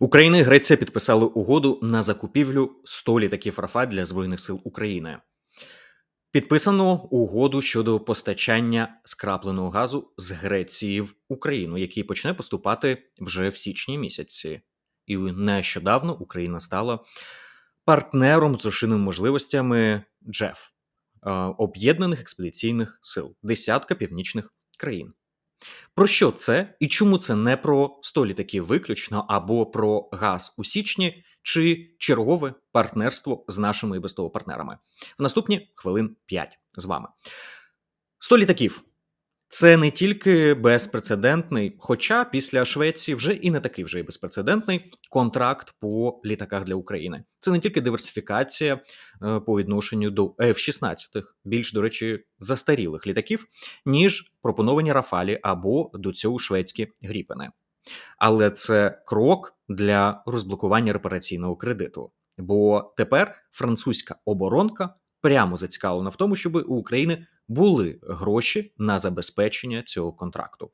Україна і Греція підписали угоду на закупівлю 100 літаків Рафаль для Збройних сил України. Підписано угоду щодо постачання скрапленого газу з Греції в Україну, який почне поступати вже в січні місяці. І нещодавно Україна стала партнером з розширеними можливостями Джеф е, об'єднаних експедиційних сил, десятка північних країн. Про що це і чому це не про 100 літаків виключно або про газ у січні, чи чергове партнерство з нашими і без того партнерами? В наступні хвилин 5 з вами. 100 літаків. Це не тільки безпрецедентний, хоча після Швеції вже і не такий вже і безпрецедентний контракт по літаках для України. Це не тільки диверсифікація е, по відношенню до F-16, більш до речі, застарілих літаків, ніж пропоновані Рафалі або до цього шведські гріпени. Але це крок для розблокування репараційного кредиту. Бо тепер французька оборонка прямо зацікавлена в тому, щоб у України були гроші на забезпечення цього контракту.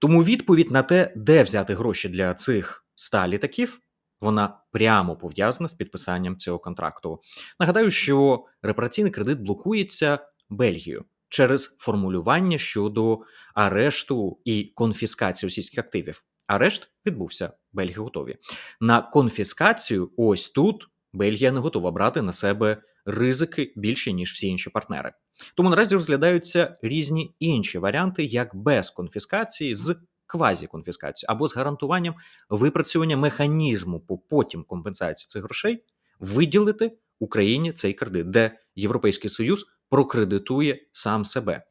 Тому відповідь на те, де взяти гроші для цих 100 літаків, вона прямо пов'язана з підписанням цього контракту. Нагадаю, що репараційний кредит блокується Бельгією через формулювання щодо арешту і конфіскації російських активів. Арешт відбувся, Бельгії готові. На конфіскацію, ось тут Бельгія не готова брати на себе ризики більше ніж всі інші партнери. Тому наразі розглядаються різні інші варіанти, як без конфіскації з квазіконфіскацією або з гарантуванням випрацювання механізму по потім компенсації цих грошей, виділити Україні цей кредит, де Європейський Союз прокредитує сам себе.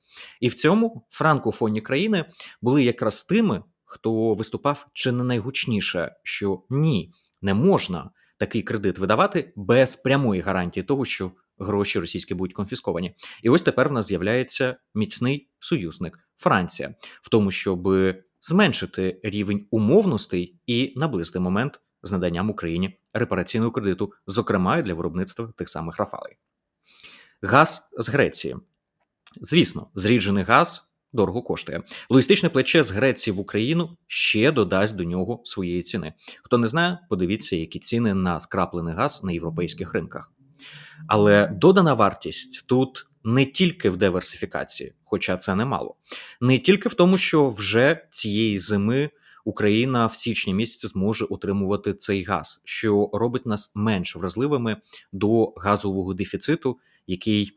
І в цьому франкофонні країни були якраз тими, хто виступав чи не найгучніше, що ні, не можна такий кредит видавати без прямої гарантії того, що гроші російські будуть конфісковані. І ось тепер в нас з'являється міцний союзник Франція в тому, щоб зменшити рівень умовностей і наблизити момент з наданням Україні репараційного кредиту, зокрема і для виробництва тих самих Рафалей. Газ з Греції. Звісно, зріджений газ дорого коштує. Логістичне плече з Греції в Україну ще додасть до нього своєї ціни. Хто не знає, подивіться, які ціни на скраплений газ на європейських ринках. Але додана вартість тут не тільки в диверсифікації, хоча це немало, не тільки в тому, що вже цієї зими. Україна в січні місяці зможе отримувати цей газ, що робить нас менш вразливими до газового дефіциту, який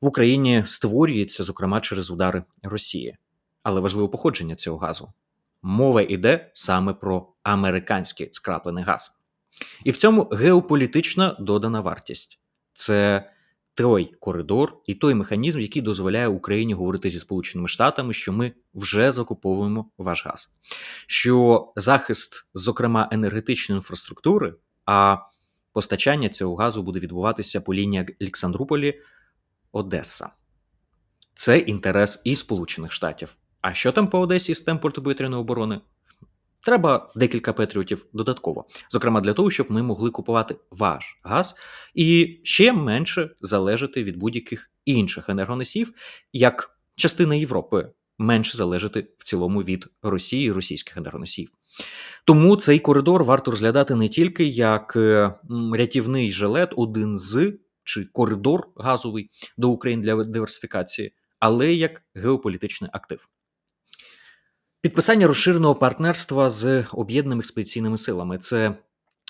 в Україні створюється, зокрема через удари Росії. Але важливе походження цього газу. Мова йде саме про американський скраплений газ. І в цьому геополітична додана вартість це той коридор і той механізм, який дозволяє Україні говорити зі Сполученими Штатами, що ми вже закуповуємо ваш газ, що захист, зокрема енергетичної інфраструктури, а постачання цього газу буде відбуватися по лінії Олександруполі Одеса. Це інтерес і Сполучених Штатів. А що там по Одесі з тем протиповітряної оборони? Треба декілька патріотів додатково, зокрема для того, щоб ми могли купувати ваш газ і ще менше залежати від будь-яких інших енергоносів, як частина Європи менше залежати в цілому від Росії і російських енергоносіїв. Тому цей коридор варто розглядати не тільки як е, рятівний жилет, один з чи коридор газовий до України для диверсифікації, але як геополітичний актив. Підписання розширеного партнерства з об'єднаними експедиційними силами це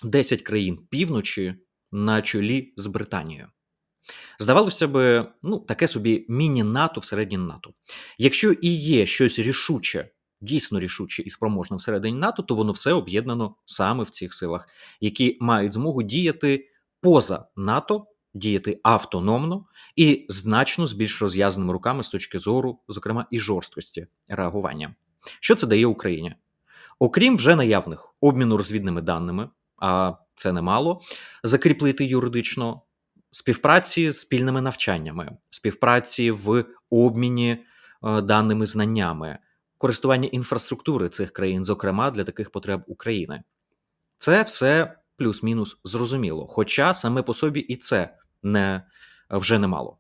10 країн півночі на чолі з Британією. Здавалося б, ну таке собі міні-НАТО всередині НАТО. Якщо і є щось рішуче, дійсно рішуче і спроможне всередині НАТО, то воно все об'єднано саме в цих силах, які мають змогу діяти поза НАТО, діяти автономно і значно з більш розв'язаними руками з точки зору, зокрема, і жорсткості реагування. Що це дає Україні? Окрім вже наявних обміну розвідними даними, а це немало, закріплити юридично співпраці з спільними навчаннями, співпраці в обміні е, даними знаннями, користування інфраструктури цих країн, зокрема для таких потреб України. Це все плюс-мінус зрозуміло. Хоча саме по собі і це не вже немало.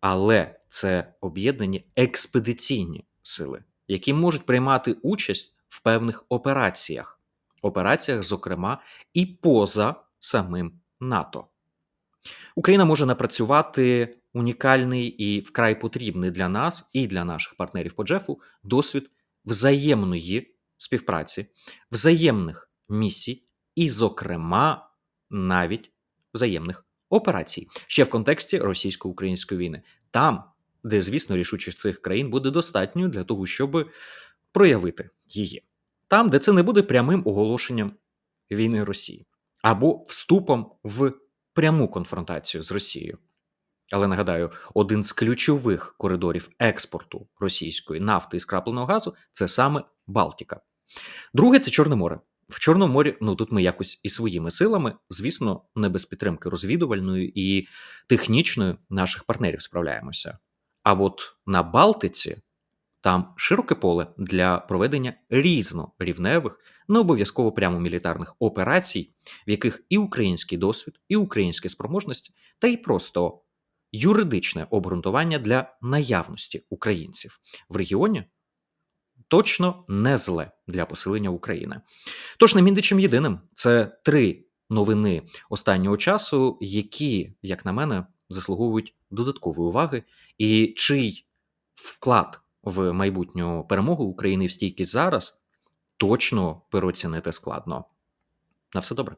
Але це об'єднані експедиційні сили які можуть приймати участь в певних операціях. операціях, зокрема і поза самим НАТО. Україна може напрацювати унікальний і вкрай потрібний для нас і для наших партнерів по Джефу досвід взаємної співпраці, взаємних місій, і, зокрема, навіть взаємних операцій ще в контексті російсько-української війни, там, де, звісно, рішучість цих країн буде достатньою для того, щоб проявити її, там, де це не буде прямим оголошенням війни Росії або вступом в пряму конфронтацію з Росією. Але нагадаю, один з ключових коридорів експорту російської нафти і скрапленого газу це саме Балтіка. Друге це Чорне море. В Чорному морі, ну тут ми якось і своїми силами, звісно, не без підтримки розвідувальної і технічної наших партнерів справляємося. А от на Балтиці там широке поле для проведення різнорівневих, не обов'язково прямо мілітарних операцій, в яких і український досвід, і українські спроможності, та й просто юридичне обґрунтування для наявності українців в регіоні точно не зле для посилення України. Тож не міндичем єдиним це три новини останнього часу, які, як на мене, заслуговують додаткової уваги, і чий вклад в майбутню перемогу України в стійкість зараз точно переоцінити складно. На все добре.